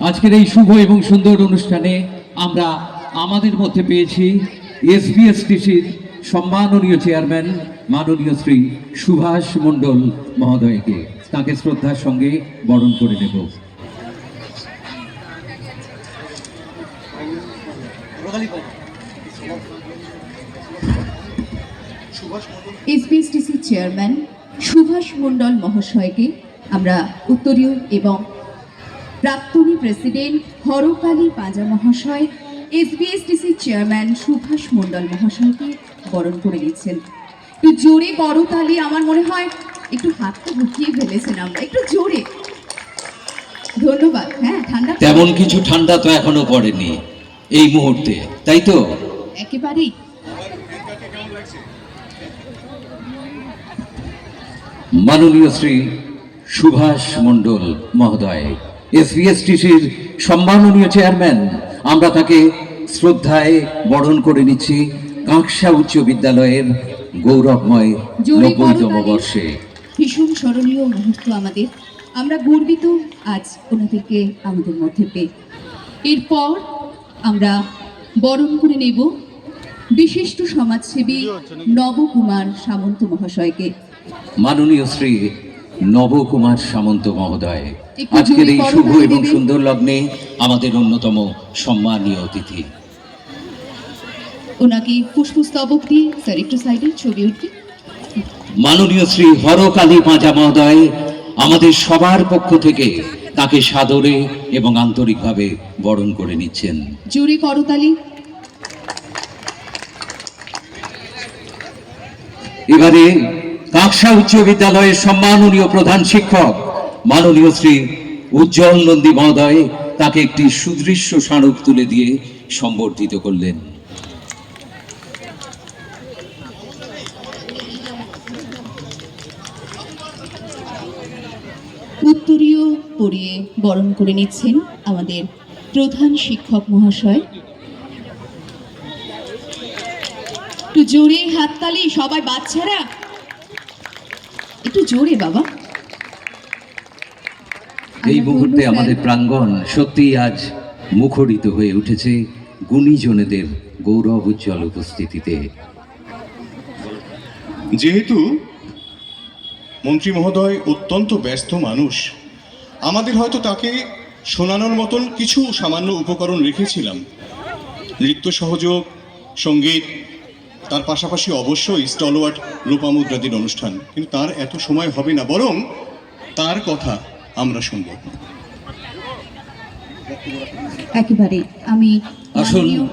আজকের এই শুভ এবং সুন্দর অনুষ্ঠানে আমরা আমাদের মধ্যে পেয়েছি এসবিএসটিসির সম্মাননীয় চেয়ারম্যান মাননীয় শ্রী সুভাষ মণ্ডল মহোদয়কে। তাকে শ্রদ্ধার সঙ্গে বরণ করে নেব। এসবিএসটিসি চেয়ারম্যান সুভাষ মণ্ডল মহাশয়কে আমরা উত্তরীয় এবং প্রাক্তনী প্রেসিডেন্ট হরকালী পাঁজা মহাশয় এসবিএসটিসি চেয়ারম্যান সুভাষ মণ্ডল মহাশয়কে বরণ করে নিচ্ছেন। একটু জোরে করতালি আমার মনে হয় একটু হাতটা ঢুকিয়ে ফেলেছেন আমরা। একটু জোরে। ধন্যবাদ। হ্যাঁ ঠান্ডা তেমন কিছু ঠান্ডা তো এখনও পড়েনি এই মুহূর্তে তাই তো? একেবারেই। মাননীয় শ্রী সুভাষ মণ্ডল মহোদয়। এসবিএসটিসির সম্মাননীয় চেয়ারম্যান আমরা তাকে শ্রদ্ধায় বরণ করে নিচ্ছি কাঁকসা উচ্চ বিদ্যালয়ের গৌরবময় নব্বইতম বর্ষে। ভীষণ স্মরণীয় মুহূর্ত আমাদের। আমরা গর্বিত আজ ওনাদেরকে আমাদের মধ্যে পেয়ে। এরপর আমরা বরণ করে নেব বিশিষ্ট সমাজসেবী নবকুমার সামন্ত মহাশয়কে। মাননীয় শ্রী নবকুমার সামন্ত মহোদয় আজকের এই শুভ এবং সুন্দর লগ্নে আমাদের অন্যতম সম্মানীয় অতিথি। ওনাকে পুষ্পস্তবক দিয়ে স্যার একটু সাইডে ছবি উঠবে। মাননীয় শ্রী হরকালী পাঁজা মহোদয় আমাদের সবার পক্ষ থেকে তাকে সাদরে এবং আন্তরিকভাবে বরণ করে নিচ্ছেন। জোরে করতালি এবারে কাকসা উচ্চ বিদ্যালয়ের সম্মাননীয় প্রধান শিক্ষক, মাননীয় শ্রী উজ্জ্বল নন্দী মহোদয় তাকে একটি সুদৃশ্য স্মারক তুলে দিয়ে সম্বর্ধিত করলেন। উত্তরীয় পরিয়ে বরণ করে নিচ্ছেন আমাদের প্রধান শিক্ষক মহাশয়। একটু জোরে হাততালি, সবাই বাচ্চারা। একটু জোরে বাবা। এই মুহূর্তে আমাদের প্রাঙ্গণ সত্যিই আজ মুখরিত হয়ে উঠেছে গুণীজনেদের গৌরব উজ্জ্বল উপস্থিতিতে। যেহেতু মন্ত্রী মহোদয় অত্যন্ত ব্যস্ত মানুষ আমাদের হয়তো তাকে শোনানোর মতন কিছু সামান্য উপকরণ রেখেছিলাম। নৃত্য সহযোগ সংগীত তার পাশাপাশি অবশ্যই স্টলওয়ার্ড লোপামুদ্রাদির অনুষ্ঠান। কিন্তু তার এত সময় হবে না বরং তার কথা আমরা শুনব। একেবারে আমি মাননীয়